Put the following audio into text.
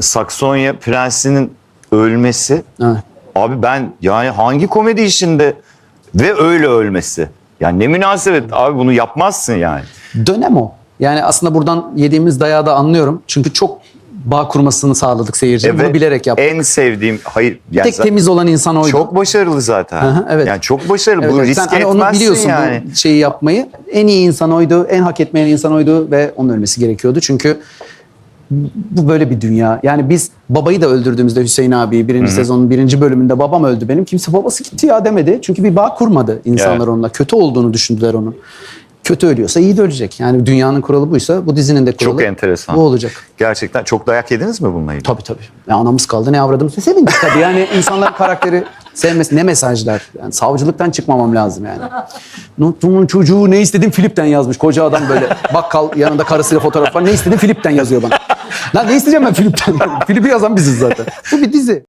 Saksonya prensinin ölmesi Evet. abi ben yani hangi komedi işinde ve öyle ölmesi. Yani ne münasebet abi bunu yapmazsın yani. Dönem o. Yani aslında buradan yediğimiz dayağı da anlıyorum. Çünkü çok bağ kurmasını sağladık seyirciye. Ve Bunu bilerek yaptık. En sevdiğim hayır yani Tek temiz olan insan oydu. çok başarılı zaten. Hı hı, evet. Yani çok başarılı. Evet, bu evet. risk Sen hani onu etmezsin biliyorsun yani. bu şeyi yapmayı. En iyi insan oydu, en hak etmeyen insan oydu ve onun ölmesi gerekiyordu. Çünkü bu böyle bir dünya. Yani biz babayı da öldürdüğümüzde Hüseyin abi birinci sezonun birinci bölümünde babam öldü benim. Kimse babası gitti ya demedi. Çünkü bir bağ kurmadı insanlar Evet. onunla. Kötü olduğunu düşündüler onun. Kötü ölüyorsa iyi de ölecek. Yani dünyanın kuralı buysa bu dizinin de kuralı Çok enteresan. bu olacak. Gerçekten çok dayak yediniz mi bununla ilgili? Tabii tabii. Ya anamız kaldı ne avradımız. Sevindik tabii. Yani insanların karakteri sevmesi ne mesajlar. Yani savcılıktan çıkmamam lazım yani. Nutlu'nun çocuğu ne istedin Filip'ten yazmış. Koca adam böyle bakkal yanında karısıyla fotoğraf var. Ne istedin Filip'ten yazıyor bana. Lan ne isteyeceğim ben Filip'ten? Filip'i yazan biziz zaten. Bu bir dizi.